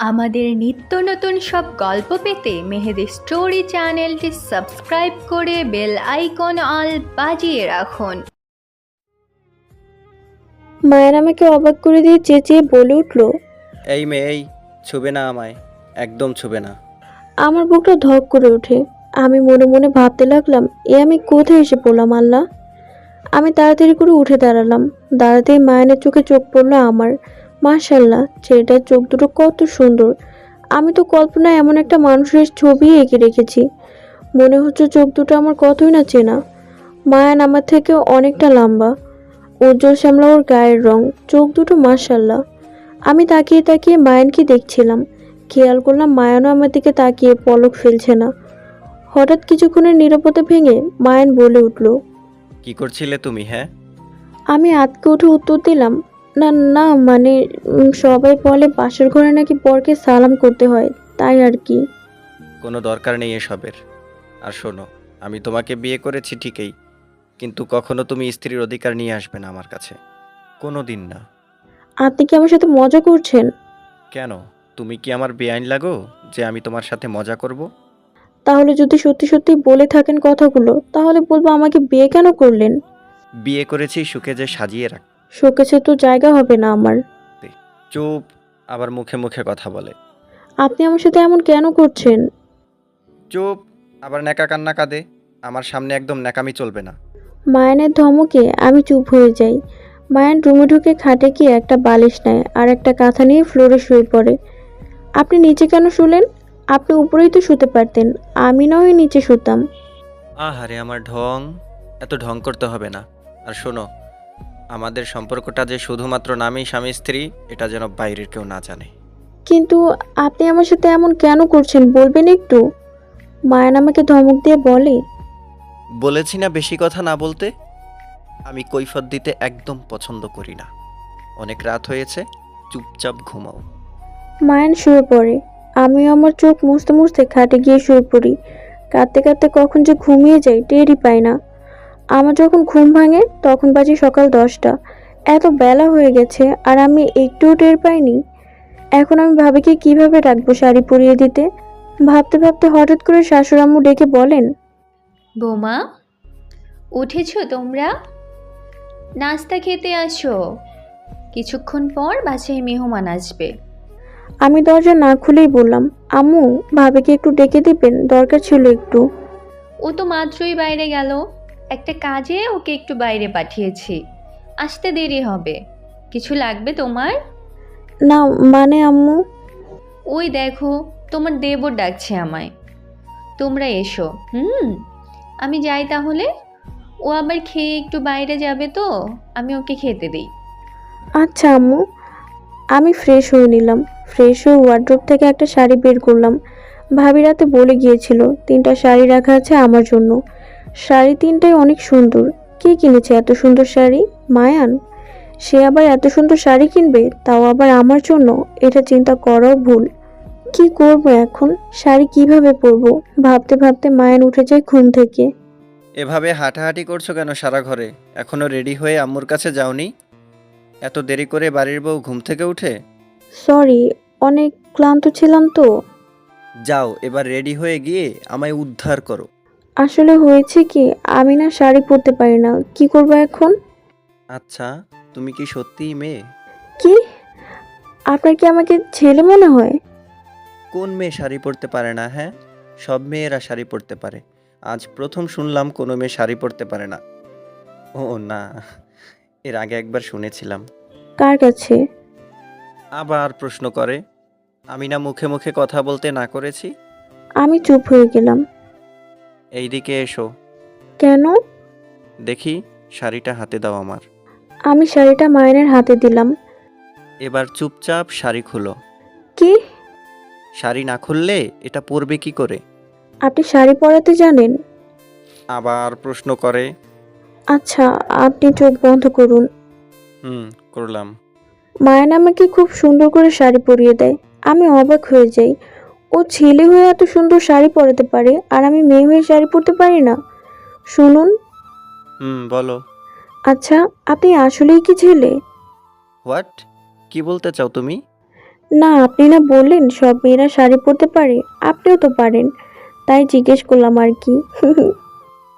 আমাদের নিত্য নতুন সব গল্প পেতে মেহেদি স্টোরি চ্যানেলটি সাবস্ক্রাইব করে বেল আইকন অল বাজিয়ে রাখুন। মায়ের আমাকে অবাক করে দিয়ে চেঁচিয়ে বলে উঠল এই মেয়ে এই ছুবে না আমায় একদম ছুবে না। আমার বুকটা ধক করে ওঠে। আমি মনে মনে ভাবতে লাগলাম এ আমি কোথায় এসে পড়লাম আল্লাহ? আমি তাড়াতাড়ি করে উঠে দাঁড়ালাম। দাঁড়াতেই মায়নের চোখে চোখ পড়ল আমার। মাশাল্লাহ ছেলেটার চোখ দুটো কত সুন্দর। আমি তো কল্পনায় এমন একটা মানুষের ছবি এঁকে রেখেছি। মনে হচ্ছে চোখ দুটো আমার কতই না চেনা। মায়ান আমার থেকে অনেকটা লম্বা। উজ্জ্বল শ্যামলা ওর গায়ের রং চোখ দুটো মাশাল্লাহ আমি তাকিয়ে তাকিয়ে মায়ানকে দেখছিলাম। খেয়াল করলাম মায়ানও আমার দিকে তাকিয়ে পলক ফেলছে না। হঠাৎ কিছুক্ষণের নিরাপত্তা ভেঙে মায়ান বলে উঠল কি করছিলে তুমি হ্যাঁ? আমি আতকে উঠে উত্তর দিলাম না না মানে সবাই বলে বাসর ঘরে নাকি বরকে সালাম করতে হয় তাই আর কি। কোনো দরকার নেই এসবের। আর শোনো আমি তোমাকে বিয়ে করেছি ঠিকই কিন্তু কখনো তুমি স্ত্রীর অধিকার নিয়ে আসবে না আমার কাছে। কোনো দিন না। আপনি কি আমার সাথে মজা করছেন? কেন? তুমি কি আমার বেআইন লাগো যে আমি তোমার সাথে মজা করব? তাহলে যদি সত্যি সত্যি বলে থাকেন কথাগুলো তাহলে বলব আমাকে বিয়ে কেন করলেন? বিয়ে করেছি সুখে যে সাজিয়ে রাখ শোকেছে তো জায়গা হবে না আমার। চুপ আবার মুখে মুখে কথা বলে। আপনি আমার সাথে এমন কেন করছেন? চুপ আবার ন্যাকা কান্না কাঁদে আমার সামনে একদম ন্যাকামি চলবে না। মায়ানের ধমকে আমি চুপ হয়ে যাই। মায়ান রুমে ঢুকে খাটে গিয়ে একটা বালিশ নেয় আর একটা কাঁথা নিয়ে ফ্লোরে শুয়ে পড়ে। আপনি নিচে কেন শুলেন? আপনি উপরেই তো শুতে পারতেন আমি না হয় নিচে শুতাম। আহারে আমার ঢং এত ঢং করতে হবে না। আর শোনো আমাদের সম্পর্কটা যে শুধুমাত্র নামেই স্বামী স্ত্রী এটা যেন বাইরের কেউ না জানে। কিন্তু আপনি আমার সাথে এমন কেন করছেন? বলবেন একটু। মায়ান আমাকে ধমক দিয়ে বলে? বলেছি না বেশি কথা না বলতে। আমি কৈফত দিতে একদম পছন্দ করি না। অনেক রাত হয়েছে চুপচাপ ঘুমাও। মায়ান শুয়ে পড়ে। আমি আমার চোখ মুছতে মুছতে খাটে গিয়ে শুয়ে পড়ি। কাঁদতে কাঁদতে কখন যে ঘুমিয়ে যাই টেরই পাই না। আমার যখন ঘুম ভাঙে তখন বাজে সকাল দশটা। এত বেলা হয়ে গেছে আর আমি একটুও টের পাইনি। এখন আমি ভাবিকে কীভাবে রাখব শাড়ি পরিয়ে দিতে? ভাবতে ভাবতে হঠাৎ করে শাশুড়াম্মু ডেকে বলেন বোমা উঠেছো তোমরা? নাস্তা খেতে আসো। কিছুক্ষণ পর বাসায় মেহমান আসবে। আমি দরজা না খুলেই বললাম আম্মু ভাবিকে একটু ডেকে দিবেন দরকার ছিল একটু। ও তো মাত্রই বাইরে গেল। একটা কাজে ওকে একটু বাইরে পাঠিয়েছি। আসতে দেরি হবে। কিছু লাগবে তোমার? না মানে আম্মু? ওই দেখো তোমার দেবর ডাকছে আমায়। তোমরা এসো হুম? আমি যাই তাহলে? ও আবার খেয়ে একটু বাইরে যাবে তো আমি ওকে খেতে দিই। আচ্ছা আম্মু আমি ফ্রেশ হয়ে নিলাম। ফ্রেশ হয়ে ওয়ার্ড্রোব থেকে একটা শাড়ি বের করলাম। ভাবিরাতে বলে গিয়েছিল তিনটা শাড়ি রাখা আছে আমার জন্য। শাড়ি তিনটাই অনেক সুন্দর। কে কিনেছে এত সুন্দর শাড়ি? মায়ান? সে আবার এত সুন্দর শাড়ি কিনবে তাও আবার আমার জন্য? এটা চিন্তা করাও ভুল। কি করব এখন? শাড়ি কীভাবে পরবো? ভাবতে ভাবতে মায়ান উঠে যায় ঘুম থেকে। এভাবে হাঁটাহাঁটি করছ কেন সারা ঘরে? এখনও রেডি হয়ে আম্মুর কাছে যাওনি? এত দেরি করে বাড়ির বউ ঘুম থেকে উঠে? সরি অনেক ক্লান্ত ছিলাম তো। যাও এবার রেডি হয়ে গিয়ে আমায় উদ্ধার করো। আসলে হয়েছে কি? আমি না শাড়ি পরতে পারি না। কি করব এখন? আচ্ছা তুমি কি সত্যিই মেয়ে? কি? আপনার কি আমাকে ছেলে মনে হয়? কোন মেয়ে শাড়ি পরতে পারে না হ্যাঁ? সব মেয়েরা শাড়ি পরতে পারে। আজ প্রথম শুনলাম কোনো মেয়ে শাড়ি পরতে পারে না। ও না এর আগে একবার শুনেছিলাম। কার কাছে? আবার প্রশ্ন করে আমি না মুখে মুখে কথা বলতে না করেছি? আমি চুপ হয়ে গেলাম। এইদিকে এসো। কেন? দেখি শাড়িটা হাতে দাও আমার। আমি শাড়িটা মায়নের হাতে দিলাম। এবার চুপচাপ শাড়ি খুলো। কি? শাড়ি না খুললে এটা পরবে কি করে? আপনি শাড়ি পরাতে জানেন? আবার প্রশ্ন করে। আচ্ছা আপনি চোখ বন্ধ করুন। হুম করলাম। মায়ন আমাকে খুব সুন্দর করে শাড়ি পরিয়ে দেয়? আমি অবাক হয়ে যাই। ও ছেলে হয়ে এত সুন্দর শাড়ি পরাতে পারে আর আমি মেয়ে হয়ে শাড়ি পরতে পারি না? শুনুন। হুম বলো। আচ্ছা আপনি আসলেই কি ছেলে? হোয়াট কি বলতে চাও তুমি? না আপনি না বললেন সব মেয়েরা শাড়ি পরতে পারে আপনিও তো পারেন। তাই জিজ্ঞেস করলাম আর কি।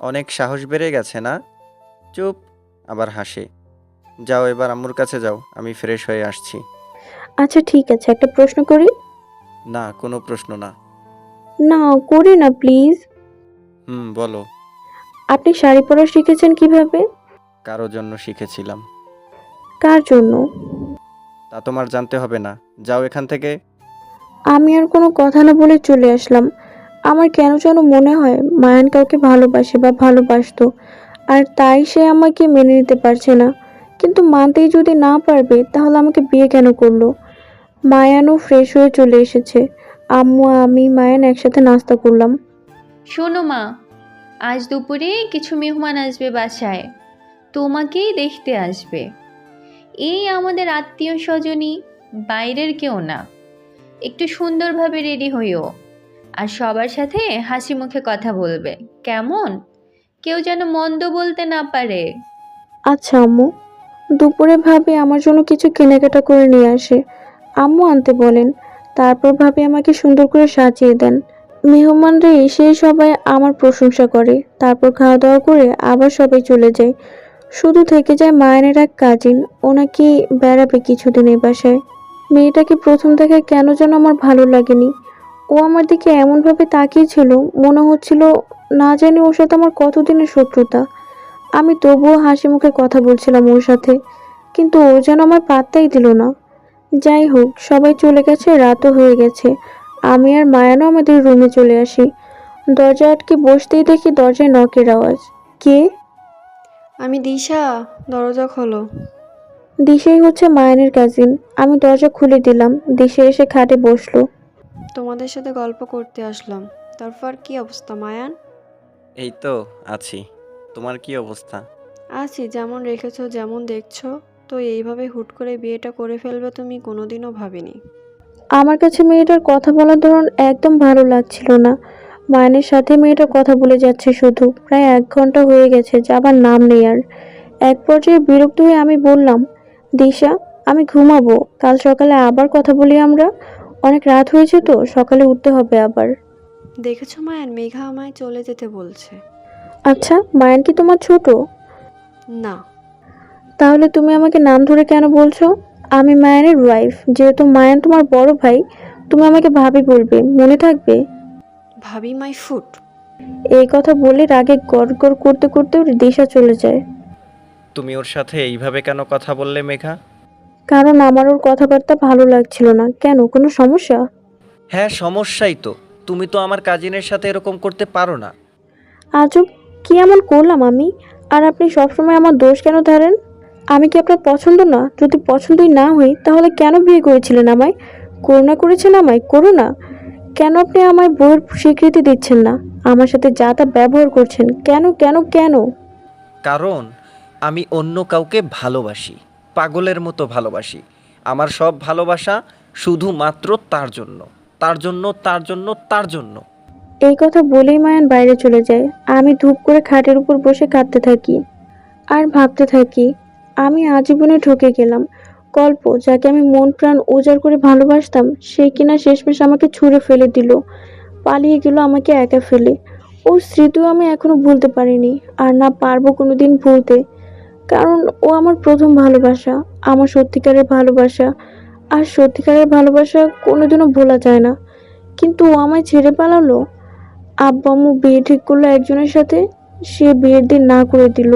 অনেক সাহস বেড়ে গেছে না? চুপ আবার হাসে। যাও এবার আম্মুর কাছে যাও আমি ফ্রেশ হয়ে আসছি। আচ্ছা ঠিক আছে একটা প্রশ্ন করি। না কোনো প্রশ্ন না। না করি না প্লিজ হুম বলো। আপনি শাড়ি পরা শিখেছেন কীভাবে? কারও জন্য শিখেছিলাম। কার জন্য? তা তোমার জানতে হবে না। যাও এখান থেকে। আমি আর কোনো কথা না বলে চলে আসলাম। আমার কেন যেন মনে হয় মায়ান কাউকে ভালোবাসে বা ভালোবাসতো আর তাই সে আমাকে মেনে নিতে পারছে না। কিন্তু মানতেই যদি না পারবে তাহলে আমাকে বিয়ে কেন করল? মায়ানও ফ্রেশ হয়ে চলে এসেছে। আম্মু আমি মায়ান একসাথে নাস্তা করলাম। শোনো মা আজ দুপুরে কিছু মেহমান আসবে বাসায়। তোমাকেই দেখতে আসবে। এই আমাদের আত্মীয় স্বজনই বাইরের কেউ না। একটু সুন্দরভাবে রেডি হইও। আর সবার সাথে হাসি মুখে কথা বলবে। কেমন? কেউ যেন মন্দ বলতে না পারে। আচ্ছা আম্মু দুপুরে ভাবে আমার জন্য কিছু কেনাকাটা করে নিয়ে আসে। আম্মু আনতে বলেন, তারপর ভাবি আমাকে সুন্দর করে সাজিয়ে দেন। মেহমানরা এসে সবাই আমার প্রশংসা করে। তারপর খাওয়া দাওয়া করে আবার সবাই চলে যায়। শুধু থেকে যায় মায়ের এক কাজিন। ওনাকে বেড়াবে কিছুদিন এই বাসায়। মেয়েটাকে প্রথম দেখায় কেন যেন আমার ভালো লাগেনি। ও আমার দিকে এমনভাবে তাকিয়েছিল, মনে হচ্ছিল না জানি ওর সাথে আমার কতদিনের শত্রুতা। আমি তবুও হাসি মুখে কথা বলছিলাম ওর সাথে, কিন্তু ও যেন আমার পাত্তাই দিল না। যাই হোক সবাই চলে গেছে রাতও হয়ে গেছে। আমি আর মায়ানও আমাদের রুমে চলে আসি। দরজা আটকে বসতেই দেখি দরজায় নকের আওয়াজ। কে? আমি দিশা দরজা খোলো। দিশাই হচ্ছে মায়ানের কাজিন আমি দরজা খুলে দিলাম। দিশে এসে খাটে বসল। তোমাদের সাথে গল্প করতে আসলাম। তারপর কি অবস্থা মায়ান? এই তো আছি। তোমার কি অবস্থা? আছি যেমন রেখেছো যেমন দেখছ। তো এইভাবে হুট করে বিয়েটা করে ফেলবে তুমি কোনোদিনও ভাবিনি। আমার কাছে মেয়েটার কথা বলার ধরন একদম ভালো লাগছিল না। মায়ের সাথে মেয়েটা কথা বলে যাচ্ছে শুধু। প্রায় এক ঘণ্টা হয়ে গেছে যাবার নাম নেই আর। এক পর্যায়ে বিরক্ত হয়ে আমি বললাম দিশা আমি ঘুমাবো কাল সকালে আবার কথা বলি আমরা? অনেক রাত হয়েছে তো সকালে উঠতে হবে আবার। দেখেছ মায়ান মেঘা আমায় চলে যেতে বলছে। আচ্ছা মায়ান কি তোমার ছোট? না। তাহলে তুমি আমাকে নাম ধরে কেন বলছো? আমি মায়ানের ওয়াইফ যেহেতু মায়ান তোমার বড় ভাই তুমি আমাকে ভাবি বলবে মনে থাকবে? ভাবি মাই ফুট। এই কথা বলে রাগে গড় গড় করতে করতে ওর দিশা চলে যায়। তুমি ওর সাথে এইভাবে কেন কথা বললে মেঘা? কারণ আমার ওর কথাবার্তা ভালো লাগছিল না। কেন? কোনো সমস্যা? হ্যাঁ সমস্যাই তো। তুমি তো আমার কাজিনের সাথে এরকম করতে পারো না। আজব কি এমন করলাম আমি? আর আপনি সবসময় আমার দোষ কেন ধরেন? আমি কি আপনার পছন্দ না? যদি পছন্দই না হই তাহলে কেন বিয়ে করেছিলেন আমায়? করুণা করেছেন আমায়? করুণা। কেন আপনি আমায় বউয়ের স্বীকৃতি দিচ্ছেন না? আমার সাথে যা তা ব্যবহার করছেন কেন কেন কেন? কারণ আমি অন্য কাউকে ভালোবাসি পাগলের মতো ভালোবাসি। আমার সব ভালোবাসা শুধুমাত্র তার জন্য। তার জন্য তার জন্য তার জন্য। এই কথা বলেই মায়ান বাইরে চলে যায়। আমি ধূপ করে খাটের উপর বসে কাঁদতে থাকি। আর ভাবতে থাকি আমি আজীবনে ঠকে গেলাম। গল্প যাকে আমি মন প্রাণ উজাড় করে ভালোবাসতাম, সে কিনা শেষমেশ আমাকে ছুঁড়ে ফেলে দিল। পালিয়ে গেল আমাকে একা ফেলে। ওর স্মৃতিও আমি এখনও ভুলতে পারিনি, আর না পারব কোনো দিন ভুলতে। কারণ ও আমার প্রথম ভালোবাসা, আমার সত্যিকারের ভালোবাসা। আর সত্যিকারের ভালোবাসা কোনোদিনও ভোলা যায় না। কিন্তু ও আমায় ছেড়ে পালালো? আব্বা আম্মু বিয়ে ঠিক করল একজনের সাথে? সে বিয়ের দিন না করে দিল।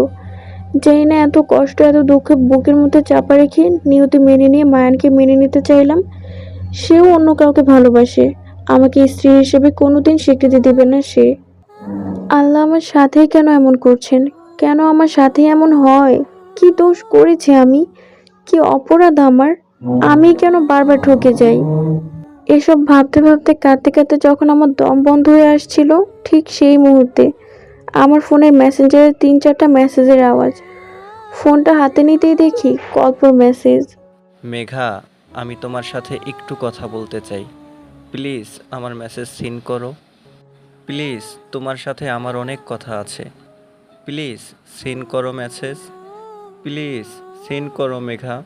জানি না এত কষ্ট, এত দুঃখে বুকের মধ্যে চাপা রেখে নিয়তি মেনে নিয়ে মায়ানকে মেনে নিতে চাইলাম, সেও অন্য কাউকে ভালোবাসে। আমাকে স্ত্রী হিসেবে কোনোদিন স্বীকৃতি দেবে না সে। আল্লাহ আমার সাথেই কেন এমন করছেন? কেন আমার সাথে এমন হয়? কি দোষ করেছি আমি? কি অপরাধ আমার? আমি কেন বারবার ঠকে যাই? এসব ভাবতে ভাবতে কাঁদতে কাঁদতে যখন আমার দম বন্ধ হয়ে আসছিল, ঠিক সেই মুহূর্তে আমার ফোনের মেসেঞ্জারে তিন চারটা মেসেজের আওয়াজ। ফোনটা হাতে নিতেই দেখি কল্পর মেসেজ মেঘা, আমি তোমার সাথে একটু কথা বলতে চাই। প্লিজ আমার মেসেজ সিন করো। প্লিজ তোমার সাথে আমার অনেক কথা আছে। প্লিজ সিন করো মেসেজ প্লিজ সিন করো মেঘা।